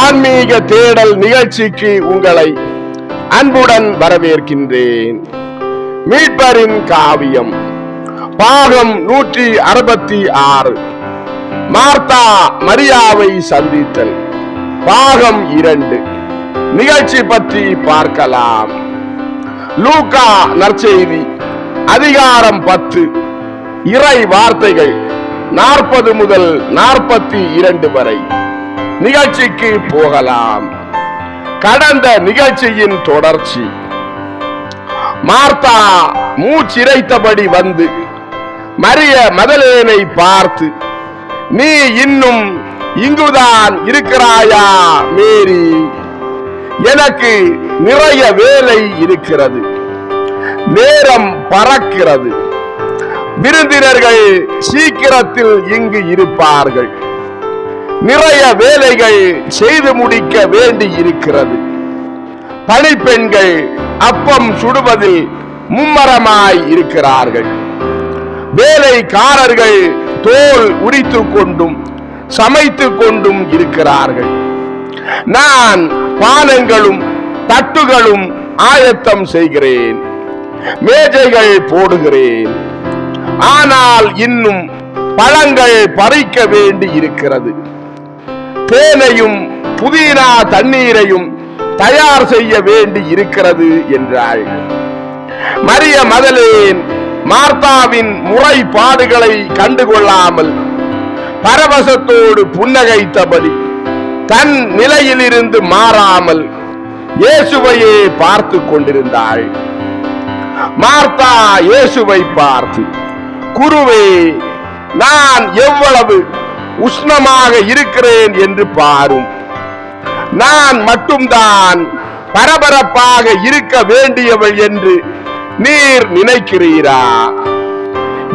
ஆன்மீக தேடல் நிகழ்ச்சிக்கு உங்களை அன்புடன் வரவேற்கின்றேன். மீட்பரின் காவியம் பாகம் நூற்றி அறுபத்தி ஆறு. மார்த்தா மரியாவை சந்தித்தல் பாகம் இரண்டு. நிகழ்ச்சி பற்றி பார்க்கலாம். லூகா நற்செய்தி அதிகாரம் பத்து. இறை வார்த்தைகள் நாற்பது முதல் நாற்பத்தி இரண்டு வரை. நிகழ்ச்சிக்கு போகலாம். கடந்த நிகழ்ச்சியின் தொடர்ச்சி. மார்த்தா மூச்சிரைத்தபடி வந்து மரிய மதலேனை பார்த்து நீ இன்னும் இங்குதான் இருக்கிறாயா மேரி? எனக்கு நிறைய வேலை இருக்கிறது. நேரம் பறக்கிறது. விருந்தினர்கள் சீக்கிரத்தில் இங்கு இருப்பார்கள். நிறைய வேலைகள் செய்து முடிக்க வேண்டி இருக்கிறது பணிப்பெண்கள் அப்பம் சுடுவதில் மும்மரமாய் இருக்கிறார்கள். வேலைக்காரர்கள் தோல் உரித்து கொண்டும் சமைத்து கொண்டும் இருக்கிறார்கள். நான் பானங்களும் தட்டுகளும் ஆயத்தம் செய்கிறேன். மேஜைகள் போடுகிறேன். ஆனால் இன்னும் பழங்கள் பறிக்க வேண்டி இருக்கிறது தேனையும் புதினா தண்ணீரையும் தயார் செய்ய வேண்டி இருக்கிறது என்றாள். மரிய மதலேன் மார்த்தாவின் முறைப்பாடுகளை கண்டுகொள்ளாமல் பரவசத்தோடு புன்னகைத்தபடி தன் நிலையிலிருந்து மாறாமல் இயேசுவையே பார்த்து கொண்டிருந்தாள். மார்த்தா இயேசுவை பார்த்து குருவே நான் எவ்வளவு உஷ்ணமாக இருக்கிறேன் என்று பாரும். நான் மட்டும்தான் பரபரப்பாக இருக்க வேண்டியவள் என்று நீர் நினைக்கிறீரா?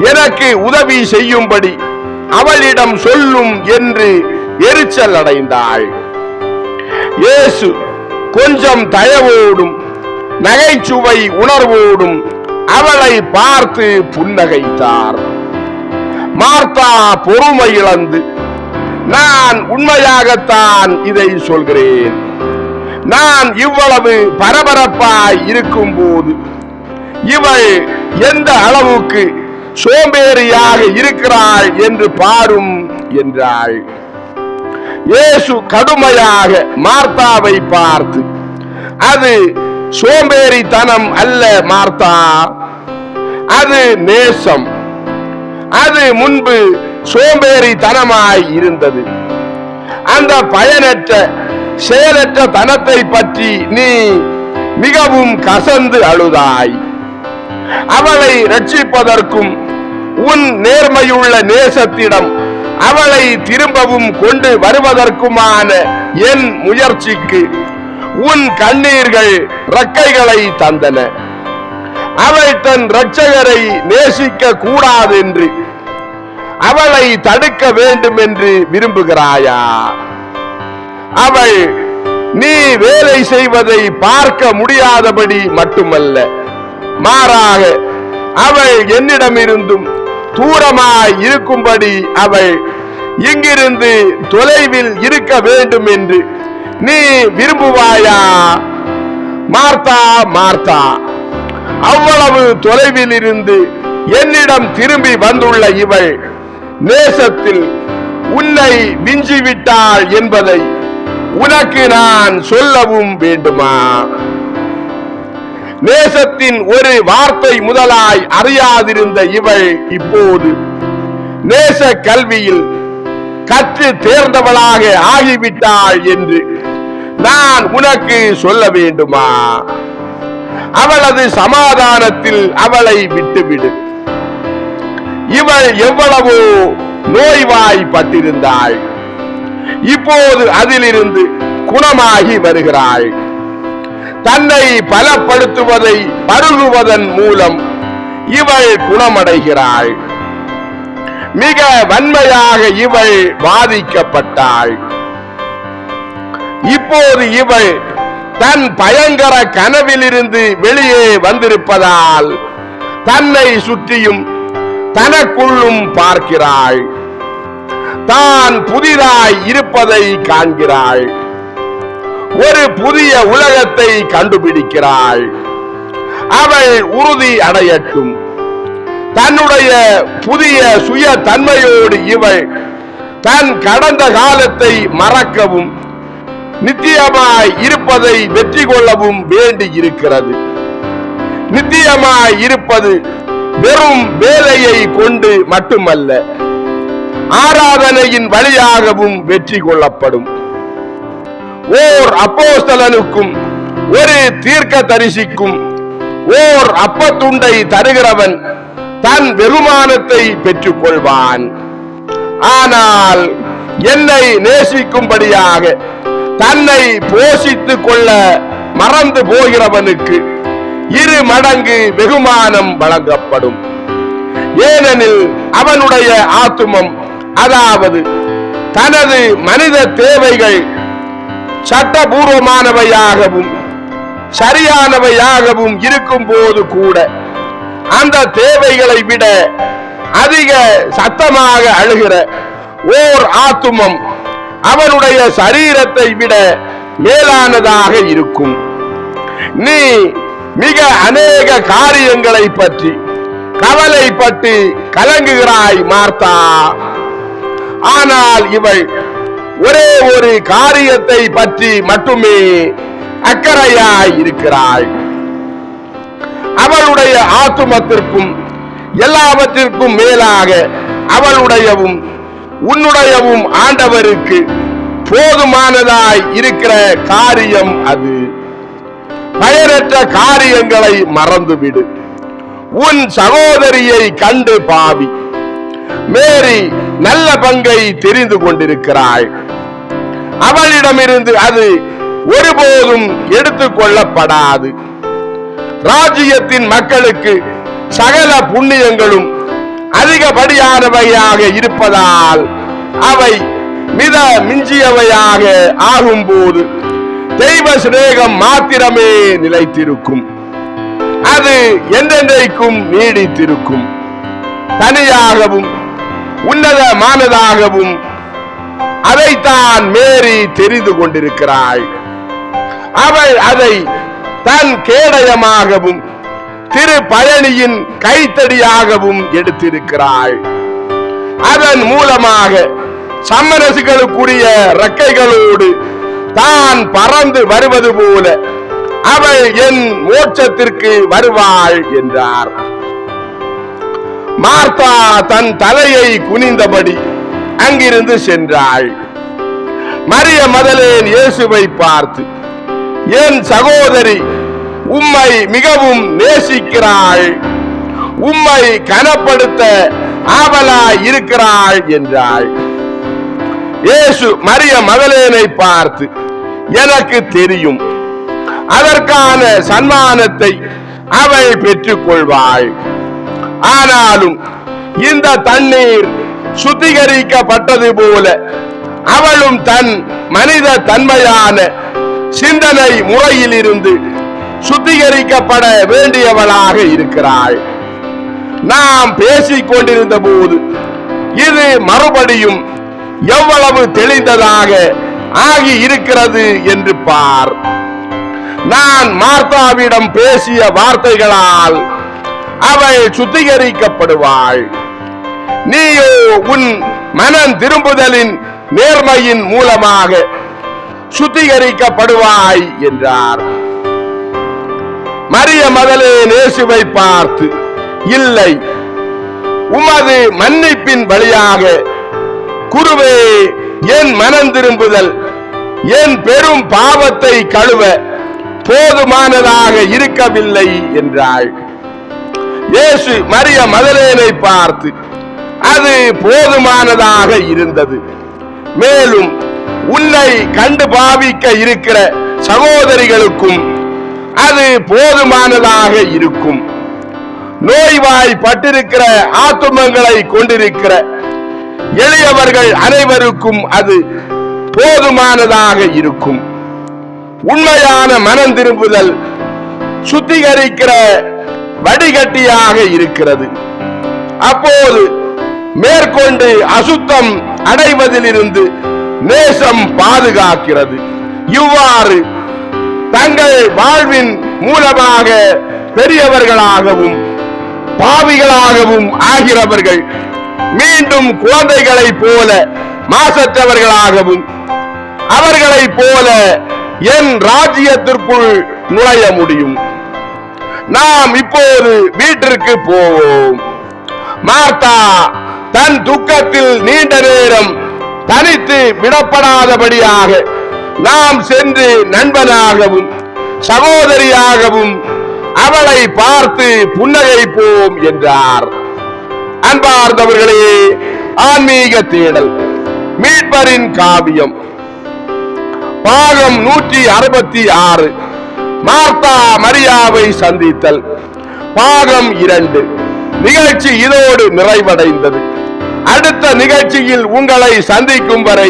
எனக்கு உதவி செய்யும்படி அவளிடம் சொல்லும் என்று எரிச்சல் அடைந்தாள். இயேசு கொஞ்சம் தயவோடும் நகைச்சுவை உணர்வோடும் அவளை பார்த்து புன்னகைத்தார். மார்த்தா பொறுமை இழந்து நான் உண்மையாகத்தான் இதை சொல்கிறேன். நான் இவ்வளவு பரபரப்பாய் இருக்கும் போது இவள் எந்த அளவுக்கு சோம்பேறியாக இருக்கிறாள் என்று பாரும் என்றாள். இயேசு கடுமையாக மார்த்தாவை பார்த்து அது சோம்பேறித்தனம் அல்ல மார்த்தா அது நேசம். அது முன்பு சோம்பேறித்தனமாய் இருந்தது. அந்த பயனற்ற செயலற்ற தனத்தை பற்றி நீ மிகவும் கசந்து அழுதாய். அவளை ரட்சிப்பதற்கும் உன் நேர்மையுள்ள நேசத்திடம் அவளை திரும்பவும் கொண்டு வருவதற்குமான என் முயற்சிக்கு உன் கண்ணீர்கள் ரக்கைகளை தந்தன. அவள் தன் இரட்சகரை நேசிக்க கூடாது என்று அவளை தடுக்க வேண்டும் என்று விரும்புகிறாயா? அவள் நீ வேலை செய்வதை பார்க்க முடியாதபடி மட்டுமல்ல மாறாக அவள் என்னிடமிருந்தும் தூரமாய் இருக்கும்படி அவள் இங்கிருந்து தொலைவில் இருக்க வேண்டும் என்று நீ விரும்புவாயா? Martha Martha. அவ்வளவு தொலைவில் இருந்து என்னிடம் திரும்பி வந்துள்ள இவள் நேசத்தில் உன்னை மிஞ்சிவிட்டாள் என்பதை உனக்கு நான் சொல்லவும் வேண்டுமா? நேசத்தின் ஒரு வார்த்தை முதலாய் அறியாதிருந்த இவள் இப்போது நேச கல்வியில் கற்று தேர்ந்தவளாக ஆகிவிட்டாள் என்று நான் உனக்கு சொல்ல வேண்டுமா? அவளது சமாதானத்தில் அவளை விட்டுவிடு. இவள் எவ்வளவோ நோய்வாய்ப்பட்டிருந்தாள் இப்போது அதிலிருந்து குணமாகி வருகிறாள். தன்னை பலப்படுத்துவதை பருகுவதன் மூலம் இவள் குணமடைகிறாள். மிக வன்மையாக இவள் பாதிக்கப்பட்டாள். இப்போது இவள் தன் பயங்கர கனவிலிருந்து வெளியே வந்திருப்பதால் தன்னை சுற்றியும் தனக்குள்ளும் பார்க்கிறாள். தான் புதிதாய் இருப்பதை காண்கிறாள். ஒரு புதிய உலகத்தை கண்டுபிடிக்கிறாள். அவள் உறுதி அடையட்டும். தன்னுடைய புதிய சுய தன்மையோடு இவள் தன் கடந்த காலத்தை மறக்கவும் நித்தியமாய் இருப்பதை வெற்றி கொள்ளவும் வேண்டி இருக்கிறது. நித்தியமாய் இருப்பது வெறும் வேலையை கொண்டு மட்டுமல்ல ஆராதனையின் வழியாகவும் வெற்றி கொள்ளப்படும். ஓர் அப்போஸ்தலனுக்கும் ஒரு தீர்க்க தரிசிக்கும் ஓர் அப்பத்துண்டை தருகிறவன் தன் வெகுமானத்தை பெற்றுக் கொள்வான் ஆனால் என்னை நேசிக்கும்படியாக தன்னை போஷித்துக் கொள்ள மறந்து போகிறவனுக்கு இரு மடங்கு வெகுமானம் வழங்கப்படும். ஏனெனில் அவனுடைய ஆத்துமம் அதாவது தனது மனித தேவைகள் சட்டபூர்வமானவையாகவும் சரியானவையாகவும் இருக்கும் போது கூட அந்த தேவைகளை விட அதிக சத்தமாக அழுகிற ஓர் ஆத்துமம் அவனுடைய சரீரத்தை விட மேலானதாக இருக்கும். நீ மிக அநேக காரியங்களை பற்றி கவலைப்பட்டு கலங்குகிறாய் மார்த்தா. ஆனால் இவள் ஒரே ஒரு காரியத்தை பற்றி மட்டுமே அக்கறையாய் இருக்கிறாள். அவளுடைய ஆத்துமத்திற்கும் எல்லாவற்றிற்கும் மேலாக அவளுடையவும் உன்னுடையவும் ஆண்டவருக்கு போதுமானதாய் இருக்கிற காரியம் அது. பயனற்ற காரியங்களை மறந்துவிடு. உன் சகோதரியை கண்டு பாவி. மேரி நல்ல பங்கை தெரிந்து கொண்டிருக்கிறாள். அவளிடமிருந்து அது ஒருபோதும் எடுத்துக் கொள்ளப்படாது. ராஜ்யத்தின் மக்களுக்கு சகல புண்ணியங்களும் அதிகப்படியானவையாக இருப்பதால் அவை மித மிஞ்சியவையாக ஆகும்போது தெய்வ சிநேகம் மாத்திரமே நிலைத்திருக்கும். அது என்றென்றைக்கும் நீடித்திருக்கும். தனியாகவும் உன்னதமானதாகவும் அதைத்தான் மேரி தெரிந்து கொண்டிருக்கிறாள். அவள் அதை தன் கேடயமாகவும் திரு பழனியின் கைத்தடியாகவும் எடுத்திருக்கிறாள். அதன் மூலமாக சம்மரசுகளுக்குரிய ரெக்கைகளோடு தான் பறந்து வருவது போல அவள் என் மோட்சத்திற்கு வருவாள் என்றார். மார்த்தா தன் தலையை குனிந்தபடி அங்கிருந்து சென்றாள். மரிய மதலேன் இயேசுவை பார்த்து என் சகோதரி உம்மை மிகவும் நேசிக்கிறாள். உம்மை கனப்படுத்த ஆவலா இருக்கிறாள் என்றாள். இயேசு மரிய மகளேனை பார்த்து எனக்கு தெரியும். அதற்கான சன்மானத்தை அவள் பெற்றுக் கொள்வாள் ஆனாலும் இந்த தண்ணீர் சுத்திகரிக்கப்பட்டது போல அவளும் தன் மனித தன்மையான சிந்தனை முறையிலிருந்து சுத்திகரிக்கப்பட வேண்டியவளாக இருக்கிறாள். நாம் பேசிக் கொண்டிருந்த போது இது மறுபடியும் எவ்வளவு தெளிந்ததாக ஆகி இருக்கிறது என்று பார். நான் மார்த்தாவிடம் பேசிய வார்த்தைகளால் அவள் சுத்திகரிக்கப்படுவாள். நீயோ உன் மனம் திரும்புதலின் நேர்மையின் மூலமாக சுத்திகரிக்கப்படுவாய் என்றார். மரிய மதலே நேசுவை பார்த்து இல்லை உமது மன்னிப்பின் வழியாக குருவே என் மனம் திரும்புதல் என் பெரும் பாவத்தை கழுவ போதுமானதாக இருக்கவில்லை என்றாள். இயேசு மரிய மதலேனை பார்த்து அது போதுமானதாக இருந்தது. மேலும் உன்னை கண்டு பாவிக்க இருக்கிற சகோதரிகளுக்கும் அது போதுமானதாக இருக்கும். நோய்வாய் பட்டிருக்கிற ஆத்துமங்களை கொண்டிருக்கிற எளியவர்கள் அனைவருக்கும் அது போதுமானதாக இருக்கும். உண்மையான மனம் திரும்புதல் சுத்திகரிக்கிற வடிகட்டியாக இருக்கிறது. அப்போது மேற்கொண்டு அசுத்தம் அடைவதிலிருந்து நேசம் பாதுகாக்கிறது. இவ்வாறு தங்கள் வாழ்வின் மூலமாக பெரியவர்களாகவும் பாவிகளாகவும் ஆகிறவர்கள் மீண்டும் குழந்தைகளைப் போல மாசற்றவர்களாகவும் அவர்களைப் போல என் ராஜ்யத்திற்குள் நுழைய முடியும். நாம் இப்போது வீட்டிற்கு போவோம். மார்த்தா தன் துக்கத்தில் நீண்ட நேரம் தனித்து விடப்படாதபடியாக நாம் சென்று நண்பனாகவும் சகோதரியாகவும் அவளை பார்த்து புன்னகைப்போம் என்றார். அன்பார்ந்தவர்களே ஆன்மீக தேடல் மீட்பரின் காவியம். பாகம் நூற்றி அறுபத்தி ஆறு மார்த்தா மரியாவை சந்தித்தல். பாகம் இரண்டு நிகழ்ச்சி இதோடு நிறைவடைந்தது. அடுத்த நிகழ்ச்சியில் உங்களை சந்திக்கும் வரை